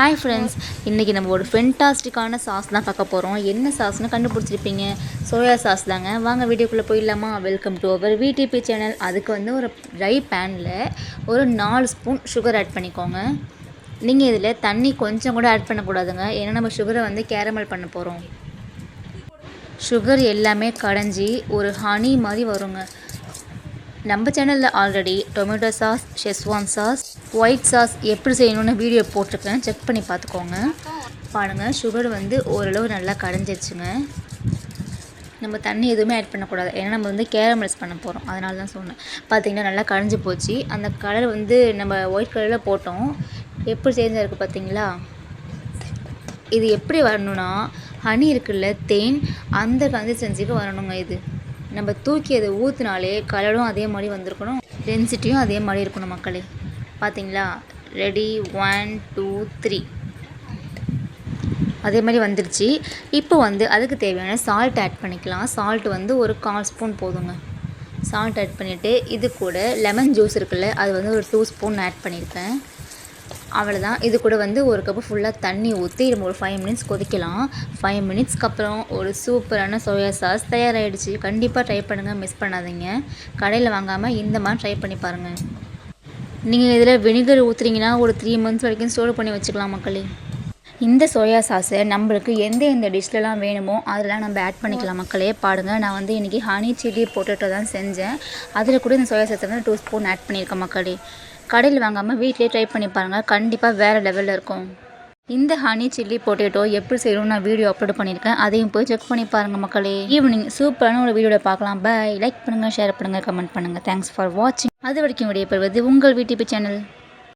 Hi friends இன்றைக்கி நம்ம ஒரு ஃபென்டாஸ்டிக்கான சாஸ் தான் பார்க்க போகிறோம் என்ன சாஸ்னு கண்டுபிடிச்சிருப்பீங்க? சோயா சாஸ் தாங்க. வாங்க வீடியோக்குள்ளே போயிடலாமா? Welcome to our VDP channel அதுக்கு வந்து ஒரு ட்ரை பேனில் ஒரு நாலு ஸ்பூன் சுகர் ஆட் பண்ணிக்கோங்க. நீங்கள் இதில் தண்ணி கொஞ்சம் கூட ஆட் பண்ணக்கூடாதுங்க. ஏன்னா நம்ம சுகரை வந்து கேரமல் பண்ண போகிறோம் சுகர் எல்லாமே கடைஞ்சி ஒரு ஹனி மாதிரி வருங்க. நம்ம சேனலில் already tomato sauce schezwan sauce white sauce எப்படி செய்யணும்னு வீடியோ போட்டிருக்கேன். செக் பண்ணி பார்த்துக்கோங்க. பாருங்கள் சுகர் வந்து ஓரளவு நல்லா கடைஞ்சிருச்சுங்க நம்ம தண்ணி எதுவுமே ஆட் பண்ணக்கூடாது. ஏன்னா நம்ம வந்து கேரமலைஸ் பண்ண போகிறோம் அதனால தான் சொன்னேன். பார்த்தீங்கன்னா நல்லா கடைஞ்சி போச்சு. அந்த கலர் வந்து நம்ம ஒயிட் கலரில் போட்டோம். எப்படி சேஞ்சாக இருக்குது பார்த்தீங்களா இது எப்படி வரணும்னா ஹனி இருக்குல்ல தேன் அந்த கன்சிஸ்டன்சிக்கு வரணுங்க இது. நம்ம தூக்கி அதை ஊற்றினாலே கலரும் அதே மாதிரி வந்திருக்கணும். டென்சிட்டியும் அதே மாதிரி இருக்கணும் மக்களே. பார்த்தீங்களா ரெடி ஒன் டூ த்ரீ அதே மாதிரி வந்துருச்சு. இப்போ வந்து அதுக்கு தேவையான சால்ட் ஆட் பண்ணிக்கலாம். சால்ட் வந்து ஒரு கால் ஸ்பூன் போதுங்க. சால்ட் ஆட் பண்ணிவிட்டு இது கூட லெமன் ஜூஸ் இருக்குல்ல அது வந்து ஒரு டூ ஸ்பூன் ஆட் பண்ணியிருக்கேன் அவ்வளோதான் இது கூட வந்து ஒரு கப்பு ஃபுல்லாக தண்ணி ஊற்றி நம்ம ஒரு ஃபைவ் மினிட்ஸ் கொதிக்கலாம். ஃபைவ் மினிட்ஸ்க்கு அப்புறம் ஒரு சூப்பரான சோயா சாஸ் தயாராகிடுச்சு கண்டிப்பாக ட்ரை பண்ணுங்கள் மிஸ் பண்ணாதீங்க. கடையில் வாங்காமல் இந்த மாதிரி ட்ரை பண்ணி பாருங்கள் நீங்கள் இதில் வினிகர் ஊற்றுறீங்கன்னா ஒரு த்ரீ மந்த்ஸ் வரைக்கும் ஸ்டோர் பண்ணி வச்சுக்கலாம் மக்களே. இந்த சோயா சாஸை நம்மளுக்கு எந்த எந்த டிஷ்லலாம் வேணுமோ அதெல்லாம் நம்ம ஆட் பண்ணிக்கலாம் மக்களே. பாடுங்கள் நான் வந்து இன்றைக்கி ஹனி சில்லி பொட்டேட்டோ தான் செஞ்சேன். அதில் கூட இந்த சோயா சாஸை வந்து டூ ஸ்பூன் ஆட் பண்ணியிருக்கேன் மக்களே. கடையில் வாங்காமல் வீட்டிலே ட்ரை பண்ணி பாருங்கள் கண்டிப்பாக வேறு லெவலில் இருக்கும். இந்த ஹனி சில்லி பொட்டேட்டோ எப்படி செய்யணும்னு நான் வீடியோ அப்லோட் பண்ணியிருக்கேன். அதையும் போய் செக் பண்ணி பாருங்கள் மக்களே. ஈவினிங் சூப்பரான ஒரு வீடியோவில் பார்க்கலாம். பை லைக் பண்ணுங்கள் ஷேர் பண்ணுங்கள் கமெண்ட் பண்ணுங்கள் தேங்க்ஸ் ஃபார் வாட்சிங் அது வரைக்கும் விடைபெறுவது உங்கள் வீடிபி சேனல்